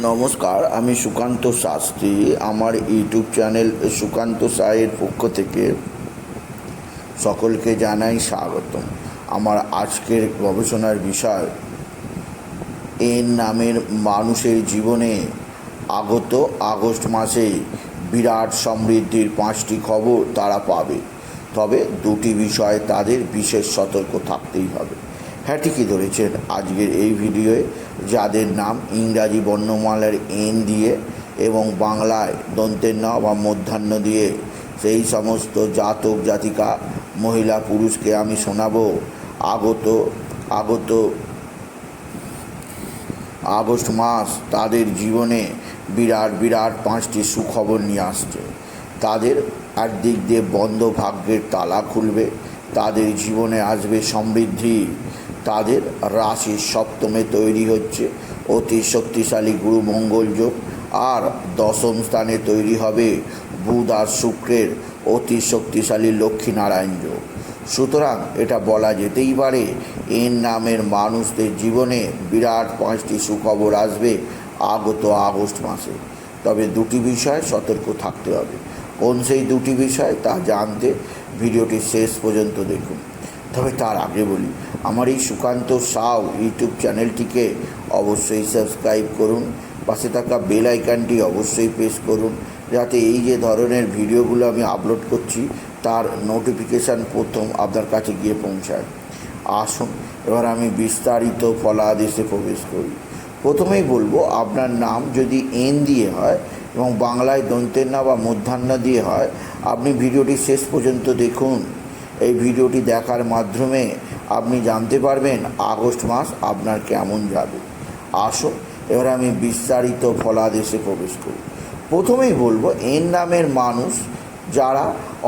নমস্কার, আমি সুকান্ত শাস্ত্রী, আমার ইউটিউব চ্যানেল সুকান্ত সায়ের পক্ষ থেকে সকলকে জানাই স্বাগতম। আমার আজকের গবেষণার বিষয়, এর নামের মানুষের জীবনে আগত আগস্ট মাসে বিরাট সমৃদ্ধির পাঁচটি খবর তারা পাবে। তবে দুটি বিষয়ে তাদের বিশেষ সতর্ক থাকতেই হবে। হ্যাঁ ঠিকই ধরেছেন। আজকের এই ভিডিওয়ে যাদের নাম ইংরাজি বর্ণমালার এন দিয়ে এবং বাংলায় দন্তের ন বা মধ্যাহ্ন দিয়ে, সেই সমস্ত জাতক, জাতিকা, মহিলা, পুরুষকে আমি শোনাবো। আগত আগত, আগস্ট মাস তাদের জীবনে বিরাট বিরাট পাঁচটি সুখবর নিয়ে আসছে। তাদের একদিক দিয়ে বন্ধ ভাগ্যের তালা খুলবে, তাদের জীবনে আসবে সমৃদ্ধি। তাদের রাশির সপ্তমে তৈরি হচ্ছে। অতি শক্তিশালী গুরু মঙ্গল যোগ আর দশম স্থানে তৈরি হবে বুধ আর শুক্রের অতি শক্তিশালী লক্ষ্মীনারায়ণ যোগ। সুতরাং এটা বলা যেতেই পারে, এর নামের মানুষদের জীবনে বিরাট পাঁচটি সুখবর আসবে আগত আগস্ট মাসে। তবে দুটি বিষয় সতর্ক থাকতে হবে। কোন সেই দুটি বিষয় তা জানতে ভিডিওটি শেষ পর্যন্ত দেখুন। তবে তার আগে বলি, আমার এই সুকান্ত সাউ ইউটিউব চ্যানেলটিকে অবশ্যই সাবস্ক্রাইব করুন, পাশে থাকা বেল আইকনটি অবশ্যই প্রেস করুন, যাতে এই যে ধরনের ভিডিওগুলো আমি আপলোড করছি, তার নোটিফিকেশান প্রথম আপনার কাছে গিয়ে পৌঁছায়। আসুন, এবার আমি বিস্তারিত ফলাদেশে প্রবেশ করি। প্রথমেই বলব, আপনার নাম যদি এন দিয়ে হয় এবং বাংলায় দন্তের না বা মধ্যাহ্ন দিয়ে হয়, আপনি ভিডিওটি শেষ পর্যন্ত দেখুন। এই ভিডিওটি দেখার মাধ্যমে আপনি জানতে পারবেন আগস্ট মাস আপনার কেমন যাবে। আসো এবার আমি বিস্তারিত ফলাদেশে প্রবেশ করি। প্রথমেই বলব, এর নামের মানুষ যারা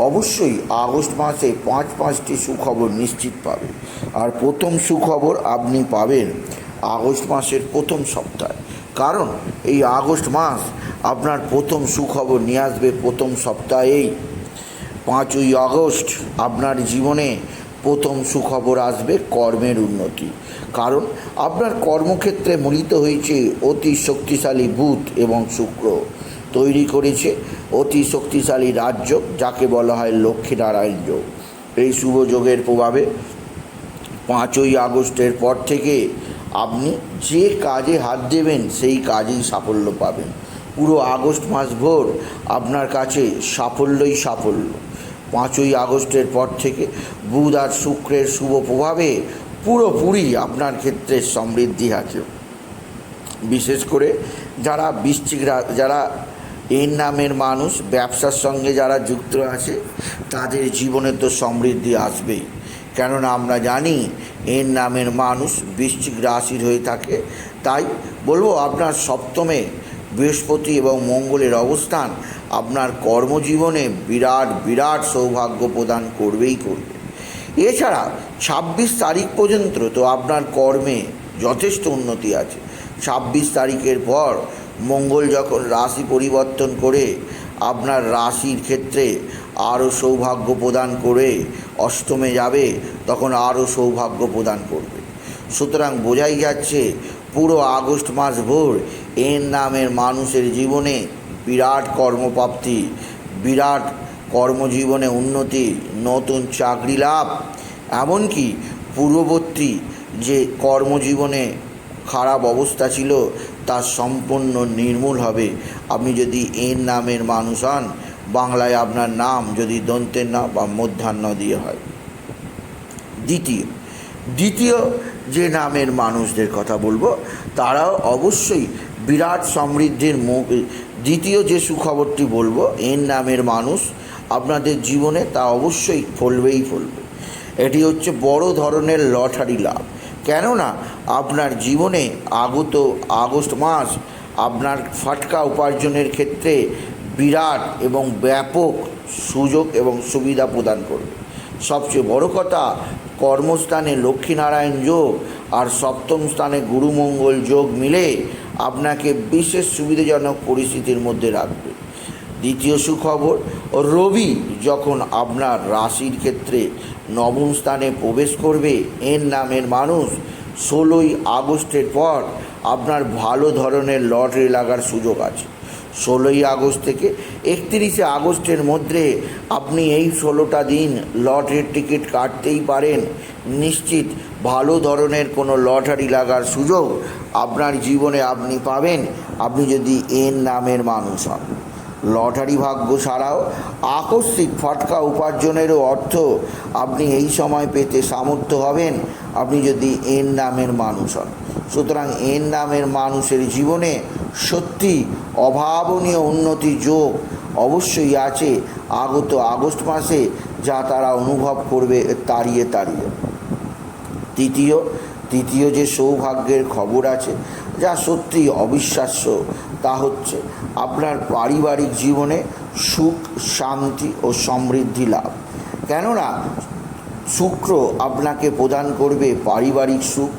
অবশ্যই আগস্ট মাসে পাঁচ পাঁচটি সুখবর নিশ্চিত পাবে। আর প্রথম সুখবর আপনি পাবেন আগস্ট মাসের প্রথম সপ্তাহে। কারণ এই আগস্ট মাস আপনার প্রথম সুখবর নিয়ে আসবে প্রথম সপ্তাহেই। পাঁচই আগস্ট আপনার জীবনে প্রথম সুখবর আসবে কর্মের উন্নতি। কারণ আপনার কর্মক্ষেত্রে মিলিত হয়েছে অতি শক্তিশালী বুধ এবং শুক্র। তৈরি করেছে অতি শক্তিশালী রাজ্য, যাকে বলা হয় লক্ষ্মীনারায়ণ যোগ। এই শুভ যোগের প্রভাবে পাঁচই আগস্টের পর থেকে আপনি যে কাজে হাত দেবেন, সেই কাজেই সাফল্য পাবেন। পুরো আগস্ট মাস ভোর আপনার কাছে সাফল্যই সাফল্য। পাঁচই আগস্টের পর থেকে বুধ আর শুক্রের শুভ প্রভাবে পুরোপুরি আপনার ক্ষেত্রে সমৃদ্ধি আছে। বিশেষ করে যারা বৃশ্চিক যারা এর নামের মানুষ, ব্যবসার সঙ্গে যারা যুক্ত আছে, তাদের জীবনে তো সমৃদ্ধি আসবেই। কেননা আমরা জানি এর নামের মানুষ বৃশ্চিক রাশির হয়ে থাকে। তাই বলব আপনার সপ্তমে বৃহস্পতি এবং মঙ্গলের অবস্থান আপনার কর্মজীবনে বিরাট বিরাট সৌভাগ্য প্রদান করবেই করবে। এছাড়া ছাব্বিশ তারিখ পর্যন্ত তো আপনার কর্মে যথেষ্ট উন্নতি আছে। ছাব্বিশ তারিখের পর মঙ্গল যখন রাশি পরিবর্তন করে আপনার রাশির ক্ষেত্রে আরও সৌভাগ্য প্রদান করে অষ্টমে যাবে, তখন আরও সৌভাগ্য প্রদান করবে। সুতরাং বোঝাই যাচ্ছে, পুরো আগস্ট মাস ভোর এর নামের মানুষের জীবনে বিরাট কর্মপ্রাপ্তি, বিরাট কর্মজীবনে উন্নতি, নতুন চাকরি লাভ, এমনকি পূর্ববর্তী যে কর্মজীবনে খারাপ অবস্থা ছিল, তা সম্পূর্ণ নির্মূল হবে। আপনি যদি এর নামের মানুষ হন, বাংলায় আপনার নাম যদি দন্তের নাম বা মধ্যাহ্ন দিয়ে হয়। দ্বিতীয় দ্বিতীয় যে নামের মানুষদের কথা বলব, তারাও অবশ্যই বিরাট সমৃদ্ধির মুখ দ্বিতীয় যে সুখবরটি বলব, এর নামের মানুষ আপনাদের জীবনে তা অবশ্যই ফলবেই ফলবে। এটি হচ্ছে বড় ধরনের লটারি লাভ। কেননা, আপনার জীবনে আগত আগস্ট মাস আপনার ফাটকা উপার্জনের ক্ষেত্রে বিরাট এবং ব্যাপক সুযোগ এবং সুবিধা প্রদান করবে। সবচেয়ে বড় কথা, কর্মস্থানে লক্ষ্মীনারায়ণ যোগ আর সপ্তম স্থানে গুরুমঙ্গল যোগ মিলে আপনাকে বিশেষ সুবিধাজনক পরিস্থিতির মধ্যে রাখবে। দ্বিতীয় সুখবর, রবি যখন আপনার রাশির ক্ষেত্রে নবম স্থানে প্রবেশ করবে, এর নামের মানুষ ষোলোই আগস্টের পর আপনার ভালো ধরনের লটারি লাগার সুযোগ আছে। ষোলোই আগস্ট থেকে একত্রিশে আগস্টের মধ্যে আপনি এই ষোলোটা দিন লটারির টিকিট কাটতেই পারেন। নিশ্চিত ভালো ধরনের কোনো লটারি লাগার সুযোগ আপনার জীবনে আপনি পাবেন। আপনি যদি এন নামের মানুষ হন। লটারি ভাগ্য ছাড়াও আকস্মিক ফটকা উপার্জনেরও অর্থ আপনি এই সময় পেতে সামর্থ্য হবেন। আপনি যদি এন নামের মানুষ হন। সুতরাং এন নামের মানুষের জীবনে সত্যি অভাবনীয় উন্নতি যোগ অবশ্যই আছে। আগত আগস্ট মাসে যা তারা অনুভব করবে তাড়িয়ে তাড়িয়ে তৃতীয় তৃতীয় যে সৌভাগ্যের খবর আছে, যা সত্যি অবিশ্বাস্য, তা হচ্ছে আপনার পারিবারিক জীবনে সুখ, শান্তি ও সমৃদ্ধি লাভ। কেননা, শুক্র আপনাকে প্রদান করবে পারিবারিক সুখ,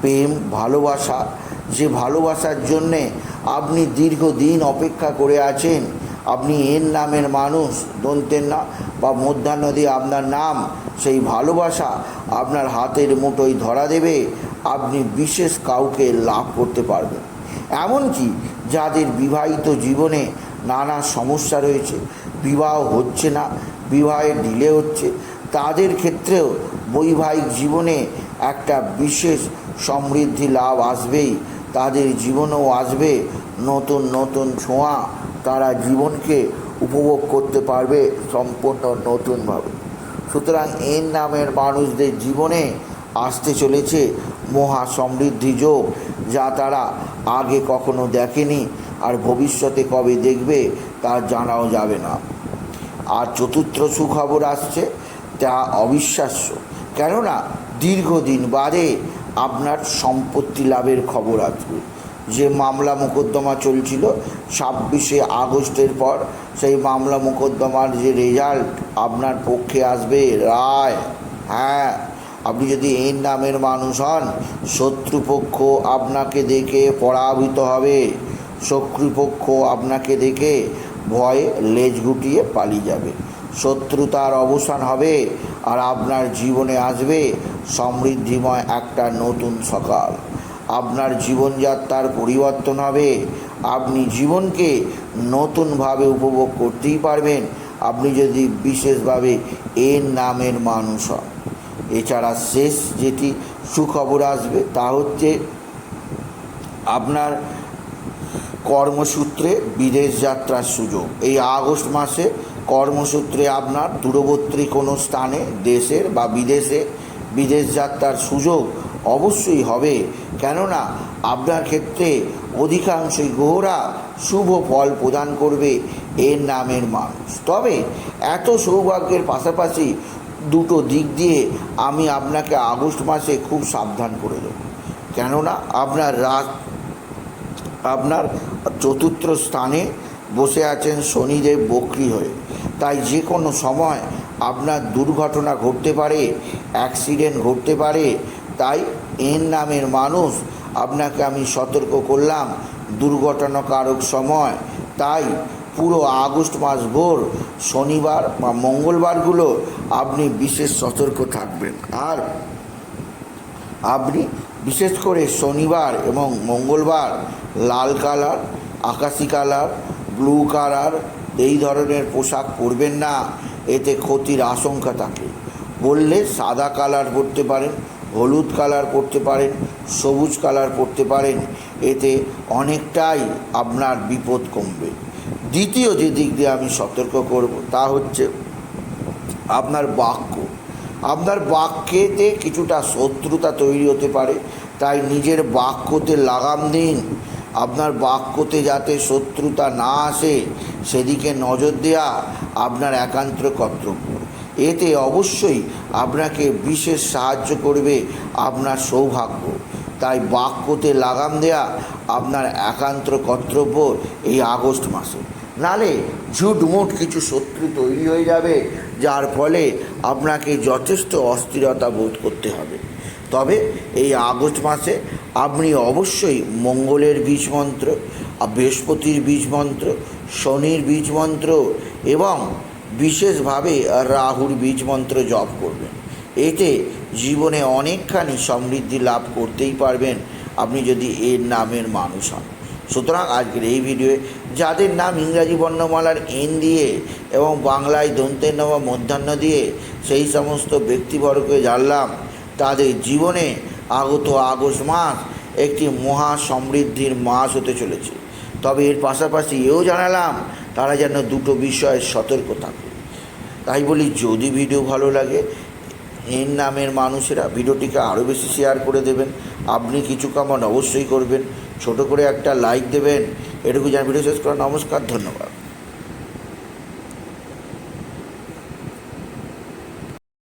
প্রেম, ভালোবাসা। যে ভালোবাসার জন্যে আপনি দীর্ঘদিন অপেক্ষা করে আছেন, আপনি এর নামের মানুষ, দন্তের না বা মধ্যাহ্ন দিয়ে আপনার নাম, সেই ভালোবাসা আপনার হাতের মুঠোয় ধরা দেবে, আপনি বিশেষ কাউকে লাভ করতে পারবেন। এমনকি যাদের বিবাহিত জীবনে নানা সমস্যা রয়েছে, বিবাহ হচ্ছে না বিবাহে ডিলে হচ্ছে, তাদের ক্ষেত্রেও বৈবাহিক জীবনে একটা বিশেষ সমৃদ্ধি লাভ আসবেই। তাদের জীবনেও আসবে নতুন নতুন ছোঁয়া, তারা জীবনকে উপভোগ করতে পারবে সম্পূর্ণ নতুনভাবে। সুতরাং এর নামের মানুষদের জীবনে আসতে চলেছে মহা সমৃদ্ধি যোগ, যা তারা আগে কখনো দেখেনি আর ভবিষ্যতে কবে দেখবে তা জানাও যাবে না। আর চতুর্থ সুখবর আসছে, তা অবিশ্বাস্য। কেননা দীর্ঘদিন বাদে আপনার সম্পত্তি লাভের খবর আসবে। যে মামলা মোকদ্দমা চলছিল ছাব্বিশে আগস্টের পর, সেই মামলা মোকদ্দমার যে রেজাল্ট আপনার পক্ষে আসবে, রায়। হ্যাঁ আপনি যদি এই নামের মানুষ হন, শত্রুপক্ষ আপনাকে দেখে পরাভূত হবে। শত্রুপক্ষ আপনাকে দেখে ভয়ে লেজ গুটিয়ে পালিয়ে যাবে। শত্রুতার অবসান হবে আর আপনার জীবনে আসবে সমৃদ্ধিময় একটা নতুন সকাল। আপনার জীবনযাত্রার পরিবর্তন হবে। আপনি জীবনকে নতুনভাবে উপভোগ করতেই পারবেন। আপনি যদি বিশেষভাবে এর নামের মানুষ হন। এছাড়া শেষ যেটি সুখবর আসবে তা হচ্ছে আপনার কর্মসূত্রে বিদেশ যাত্রার সুযোগ। এই আগস্ট মাসে কর্মসূত্রে আপনার দূরবর্তী কোনো স্থানে, দেশের বা বিদেশে বিদেশ যাত্রার সুযোগ অবশ্যই হবে। কেননা, আপনার ক্ষেত্রে অধিকাংশই গ্রহরা শুভ ফল প্রদান করবে এর নামের মানুষ তবে, এত সৌভাগ্যের পাশাপাশি দুটো দিক দিয়ে আমি আপনাকে আগস্ট মাসে খুব সাবধান করে দেব। কেননা, আপনার রাত, আপনার চতুর্থ স্থানে বসে আছেন শনিদেব বক্রি হয়ে। তাই যে কোনো সময় আপনার দুর্ঘটনা ঘটতে পারে, অ্যাক্সিডেন্ট ঘটতে পারে তাই এর নামের মানুষ আপনাকে আমি সতর্ক করলাম দুর্ঘটনাকারক সময়। তাই পুরো আগস্ট মাস ভোর, শনিবার বা মঙ্গলবারগুলো আপনি বিশেষ সতর্ক থাকবেন। আর আপনি বিশেষ করে শনিবার এবং মঙ্গলবার লাল কালার, আকাশি কালার, ব্লু কালার এই ধরনের পোশাক পরবেন না। এতে ক্ষতির আশঙ্কা থাকে। বললে সাদা কালার পরতে পারেন হলুদ কালার পরতে পারেন, সবুজ কালার পরতে পারেন, এতে অনেকটাই আপনার বিপদ কমবে। দ্বিতীয় যে দিক দিয়ে আমি সতর্ক করব, তা হচ্ছে আপনার বাক্য। আপনার বাক্যেতে কিছুটা শত্রুতা তৈরি হতে পারে, তাই নিজের বাক্যতে লাগাম দিন। আপনার বাক্যতে যাতে শত্রুতা না আসে, সেদিকে নজর দেওয়া আপনার একান্ত কর্তব্য। এতে অবশ্যই আপনাকে বিশেষ সাহায্য করবে আপনার সৌভাগ্য। তাই বাক্যতে লাগাম দেয়া আপনার একান্ত কর্তব্য এই আগস্ট মাসে। নালে ঝুটমুট কিছু শত্রু তৈরি হয়ে যাবে, যার ফলে আপনাকে যথেষ্ট অস্থিরতা বোধ করতে হবে। তবে এই আগস্ট মাসে আপনি অবশ্যই মঙ্গলের বীজ মন্ত্র, বৃহস্পতির বীজ মন্ত্র, শনির বীজ মন্ত্র এবং বিশেষভাবে রাহুর বীজ মন্ত্র জপ করবেন। এতে জীবনে অনেকখানি সমৃদ্ধি লাভ করতেই পারবেন আপনি যদি এর নামের মানুষ হন। সুতরাং আজকের এই ভিডিওয়ে যাদের নাম ইংরাজি বর্ণমালার এন দিয়ে এবং বাংলায় দন্তের নামা মধ্যাহ্ন দিয়ে সেই সমস্ত ব্যক্তিবর্গকে জানলাম, তাদের জীবনে আগত আগস্ট মাস একটি মহা সমৃদ্ধির মাস হতে চলেছে। তবে এর পাশাপাশি এও জানালাম তারা যেন দুটো বিষয়ে সতর্ক থাকে। তাই বলি, যদি ভিডিও ভালো লাগে, এর নামের মানুষেরা ভিডিওটিকে আরও বেশি শেয়ার করে দেবেন। আপনি কিছু কামান অবশ্যই করবেন। ছোট করে একটা লাইক দেবেন। এটুকু যেন ভিডিও শেষ করা নমস্কার, ধন্যবাদ।